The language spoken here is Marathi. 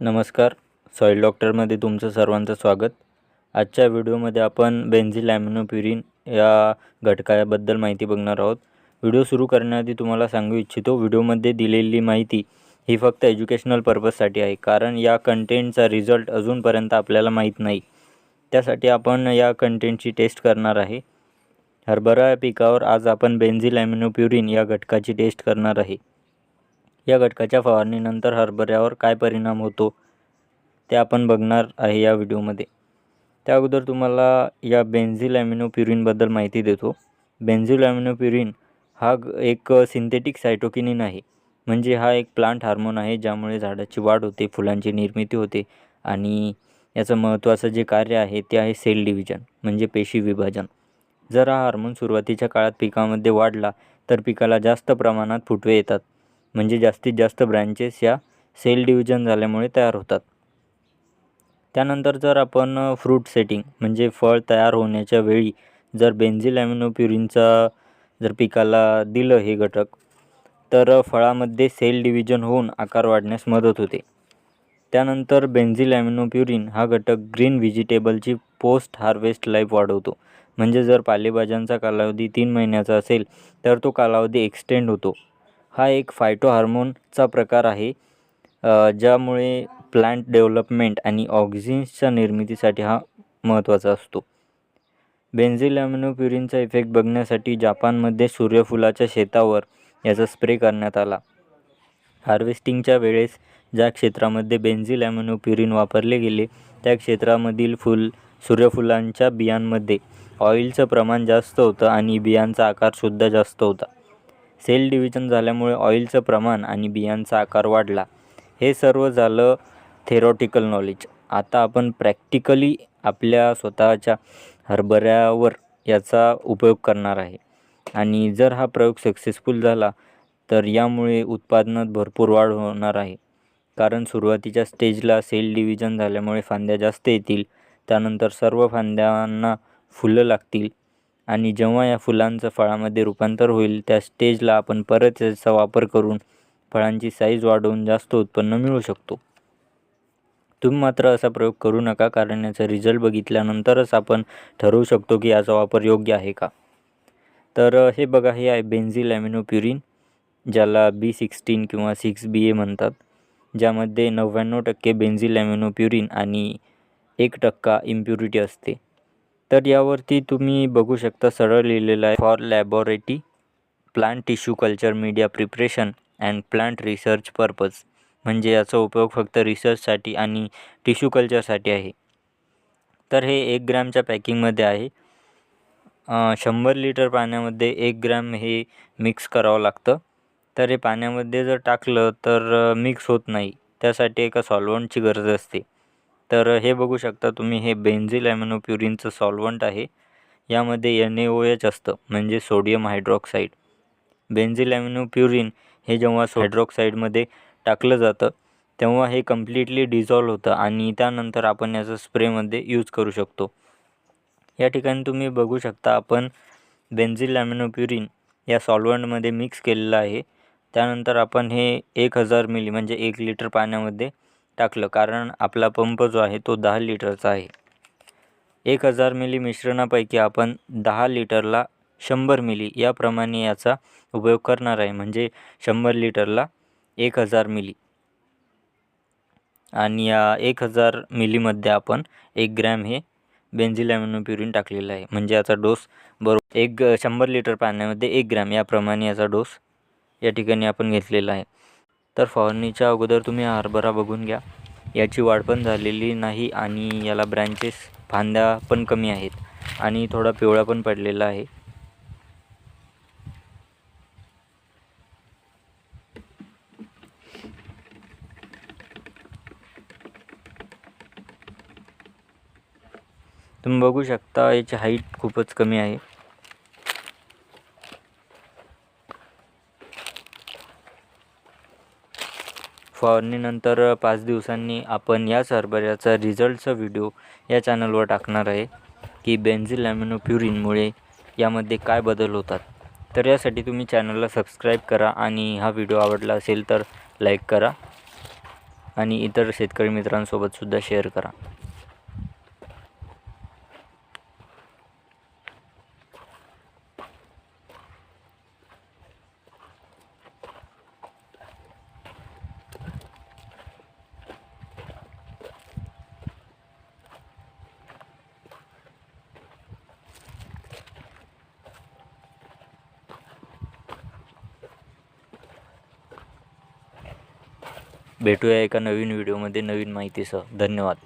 नमस्कार. सॉईल डॉक्टरमध्ये तुमचं सर्वांचं स्वागत. आजच्या व्हिडिओमध्ये आपण बेन्झिल ॲमिनोप्युरिन या घटकाबद्दल माहिती बघणार आहोत. व्हिडिओ सुरू करण्याआधी तुम्हाला सांगू इच्छितो व्हिडिओमध्ये दिलेली माहिती ही फक्त एज्युकेशनल पर्पजसाठी आहे कारण या कंटेंटचा रिझल्ट अजूनपर्यंत आपल्याला माहीत नाही. त्यासाठी आपण या कंटेंटची टेस्ट करणार आहे. हरभरा या पिकावर आज आपण बेन्झिल ॲमिनोप्युरिन या घटकाची टेस्ट करणार आहे. या घटकाच्या फवारणीनंतर हरभऱ्यावर काय परिणाम होतो ते आपण बघणार आहे या व्हिडिओमध्ये. त्या अगोदर तुम्हाला या बेन्झिल ॲमिनोप्युरिनबद्दल माहिती देतो. बेन्झिल ॲमिनोप्युरिन हा ग- एक सिंथेटिक सायटोकिनिन आहे. म्हणजे हा एक प्लांट हार्मोन आहे ज्यामुळे झाडाची वाढ होते फुलांची निर्मिती होते आणि याचं महत्त्वाचं जे कार्य आहे ते आहे सेल डिव्हिजन म्हणजे पेशी विभाजन. जर हा हार्मोन सुरुवातीच्या काळात पिकामध्ये वाढला तर पिकाला जास्त प्रमाणात फुटवे येतात. म्हणजे जास्तीत जास्त ब्रँचेस या सेल डिव्हिजन झाल्यामुळे तयार होतात. त्यानंतर जर आपण फ्रूट सेटिंग म्हणजे फळ तयार होण्याच्या वेळी जर बेन्झिल ॲमिनोप्युरिनचा जर पिकाला दिलं हे घटक तर फळामध्ये सेल डिव्हिजन होऊन आकार वाढण्यास मदत होते. त्यानंतर बेन्झिल ॲमिनोप्युरिन हा घटक ग्रीन व्हेजिटेबलची पोस्ट हार्वेस्ट लाईफ वाढवतो. म्हणजे जर पालेभाज्यांचा कालावधी तीन महिन्याचा असेल तर तो कालावधी एक्सटेंड होतो. हा एक फायटो हार्मोनचा प्रकार आहे ज्यामुळे प्लांट डेव्हलपमेंट आणि ऑक्झिन्सच्या निर्मितीसाठी हा महत्त्वाचा असतो. बेन्झिल ॲम्युनोप्युरिनचा इफेक्ट बघण्यासाठी जपानमध्ये सूर्यफुलाच्या शेतावर याचा स्प्रे करण्यात आला. हार्वेस्टिंगच्या वेळेस ज्या क्षेत्रामध्ये बेन्झिल ॲम्युनोप्युरिन वापरले गेले त्या क्षेत्रामधील फुल सूर्यफुलांच्या बियांमध्ये ऑइलचं प्रमाण जास्त होतं आणि बियांचा आकारसुद्धा जास्त होता. सेल डिव्हिजन झाल्यामुळे ऑइलचं प्रमाण आणि बियांचा आकार वाढला. हे सर्व झालं थेरॉटिकल नॉलेज. आता आपण प्रॅक्टिकली आपल्या स्वतःच्या हरभऱ्यावर याचा उपयोग करणार आहे. आणि जर हा प्रयोग सक्सेसफुल झाला तर यामुळे उत्पादनात भरपूर वाढ होणार आहे. कारण सुरुवातीच्या स्टेजला सेल डिव्हिजन झाल्यामुळे फांद्या जास्त येतील त्यानंतर सर्व फांद्यांना फुलं लागतील आणि जेव्हा या फुलांचं फळामध्ये रूपांतर होईल त्या स्टेजला आपण परत याचा वापर करून फळांची साईज वाढवून जास्त उत्पन्न मिळू शकतो. तुम्ही मात्र असा प्रयोग करू नका कारण याचा रिझल्ट बघितल्यानंतरच आपण ठरवू शकतो की याचा वापर योग्य आहे का. तर हे बघा हे आहे बेन्झिल ॲमिनोप्युरिन ज्याला बी सिक्स्टीन किंवा सिक्स बी ए म्हणतात. ज्यामध्ये नव्याण्णव टक्के बेन्झिल ॲमिनोप्युरिन आणि एक टक्का इम्प्युरिटी असते. तर यावरती तुम्ही बघू शकता सरळ लिहिलेलं आहे. For laboratory plant tissue culture media preparation and plant research purpose म्हणजे याचा उपयोग फक्त रिसर्चसाठी आणि टिश्यू कल्चरसाठी आहे. तर हे एक ग्रॅमच्या पॅकिंगमध्ये आहे. शंभर लिटर पाण्यामध्ये एक ग्रॅम हे मिक्स करावं लागतं. तर हे पाण्यामध्ये जर टाकलं तर मिक्स होत नाही. त्यासाठी एका सॉल्वंटची गरज असते. तर हे बघू शकता तुम्ही हे बेन्झिल ॲम्युनोप्युरिनचं सॉल्वंट आहे. यामध्ये एन ए ओ एच असतं म्हणजे सोडियम हायड्रॉक्साईड. बेन्झिल ॲमिनोप्युरिन हे जेव्हा हायड्रॉक्साईडमध्ये टाकलं जातं तेव्हा हे कम्प्लिटली डिझॉल्व होतं आणि त्यानंतर आपण याचं स्प्रेमध्ये यूज करू शकतो. या ठिकाणी तुम्ही बघू शकता आपण बेन्झिल ॲमेनोप्युरिन या सॉल्वंटमध्ये मिक्स केलेलं आहे. त्यानंतर आपण हे एक हजार मिली म्हणजे एक लिटर पाण्यामध्ये टाकलं कारण आपला पंप जो आहे तो दहा लिटरचा आहे. एक हजार मिली मिश्रणापैकी आपण दहा लिटरला शंभर मिली याप्रमाणे याचा उपयोग करणार आहे. म्हणजे शंभर लिटरला एक हजार मिली. आणि या एक हजार मिलीमध्ये आपण एक ग्रॅम हे बेंझिलॅमिनोप्युरिन टाकलेलं आहे. म्हणजे याचा डोस बरोबर एक शंभर लिटर पाण्यामध्ये एक ग्रॅम याप्रमाणे याचा डोस या ठिकाणी आपण घेतलेला आहे. तर फवारणीच्या अगोदर तुम्ही हरभरा बघून घ्या. याची वाढ पण झालेली नाही आणि याला ब्रँचेस फांद्या पण कमी आहेत आणि थोडा पिवळा पण पडलेला आहे. तुम्ही बघू शकता याची हाईट खूपच कमी आहे. फवारणीनंतर पाच दिवसांनी आपण याच हरभऱ्याचा रिझल्टचा व्हिडिओ या चॅनलवर टाकणार आहे की बेन्झिल लॅमिनोप्युरिनमुळे यामध्ये काय बदल होतात. तर यासाठी तुम्ही चॅनलला सबस्क्राईब करा आणि हा व्हिडिओ आवडला असेल तर लाईक करा आणि इतर शेतकरी मित्रांसोबतसुद्धा शेअर करा. भेटूया एका नवीन व्हिडिओमध्ये नवीन माहितीसह. धन्यवाद.